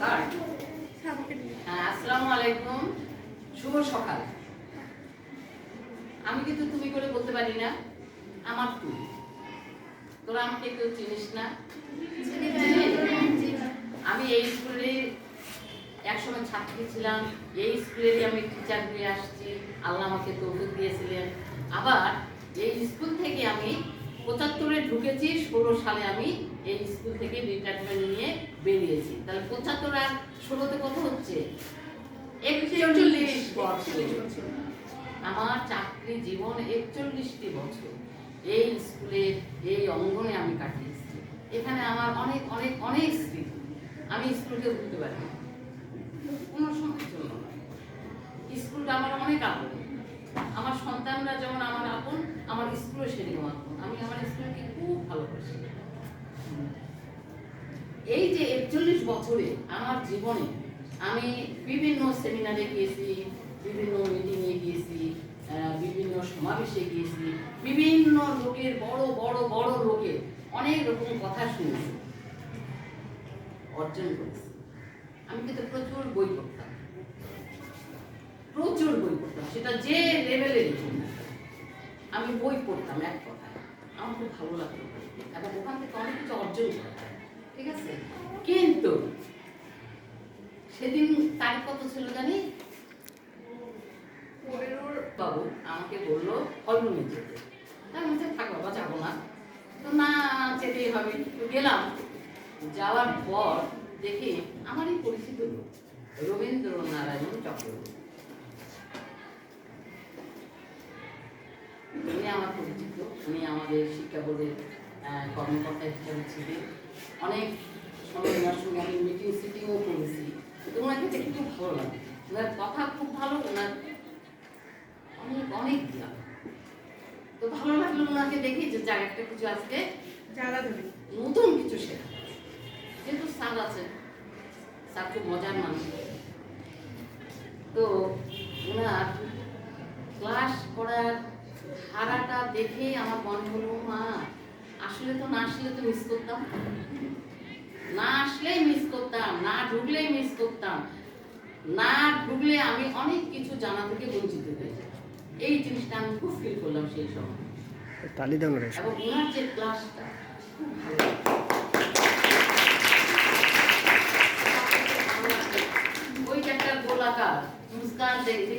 হ্যাঁ আসসালামু আমি কিন্তু তুমি করে বলতে পারি না, আমার তুই তোরা আমাকে কেউ চিনিস না? আমি এই স্কুলে একসময় ছাত্রী ছিলাম, এই স্কুলেরই আমি টিচার হয়ে আসছি, আল্লাহ আমাকে তৌফিক দিয়েছিলেন। আবার এই স্কুল থেকে আমি পঁচাত্তরে ঢুকেছি ষোলো সালে আমি এই স্কুল থেকে রিটায়ারমেন্ট নিয়ে বেরিয়েছি। তাহলে পঁচাত্তর আর ষোলোতে কত হচ্ছে? একচল্লিশ বছর। আমার চাকরি জীবন একচল্লিশটি বছর। এই স্কুলে এই অঙ্গনে আমি কাটিয়েছি। এখানে আমার অনেক অনেক অনেক স্মৃতি। আমি স্কুলকে ভুলতে পারি কোনো সময়ের জন্য নয়। স্কুলটা আমার অনেক আপন আমার আপন আমার স্কুলও সেরকম আপন আমি আমার স্কুলকে খুব ভালোবাসি এই যে একচল্লিশ বছরে আমার জীবনে আমি বিভিন্ন সেমিনারে গিয়েছি, বিভিন্ন মিটিংয়ে গিয়েছি বিভিন্ন সমাবেশে গিয়েছি, বিভিন্ন লোকের, বড় বড় বড় লোকের অনেক রকম কথা শুনেছি, অর্জন করেছি। আমি কিন্তু প্রচুর বই পড়তাম। প্রচুর বই পড়তাম। সেটা যে লেভেলের না। আমি বই পড়তাম এক কথায়। আমার খুব ভালো লাগতো এবং ওখান থেকে অনেক কিছু অর্জন করতাম ঠিক আছে? কিন্তু সেদিন তারিখ কত ছিল জানি? বাবু আমাকে বলল হলরুমে যেতে। আমি বলছি থাক বাবা যাব না। তো না যেতেই হবে। তো গেলাম। যাওয়ার পর দেখি আমারই পরিচিত লোক রবীন্দ্র নারায়ণ চক্রবর্তী উনি আমার পরিচিত উনি আমাদের শিক্ষা বোর্ডের কর্মকর্তা হিসেবে ছিলেন অনেক সময় ওনার সঙ্গে আমি মিটিং সিটিংও করেছি। তো ওনাকে দেখে খুব ভালো লাগে। ওনার কথা খুব ভালো ওনার অনেক অনেক জ্ঞান তো ভালো লাগল ওনাকে দেখি যে যার একটা কিছু আজকে নতুন কিছু শেখা। যেহেতু স্যার আছে স্যার খুব মজার মানুষ। তো ধারাটা দেখে আমার মনে হলো মা আসলে তো না আসলে তো মিস করতাম। না আসলেই মিস করতাম না ঢুকলেই মিস করতাম না ঢুকলে আমি অনেক কিছু জানা থেকে বঞ্চিত হয়ে। এই জিনিসটা আমি খুব ফিল করলাম সেই সময়। তালি দাও না এবং ওনার যে ক্লাসটা খুব ভালো ওই যে একটা গোলাকার মুস্কান দেখে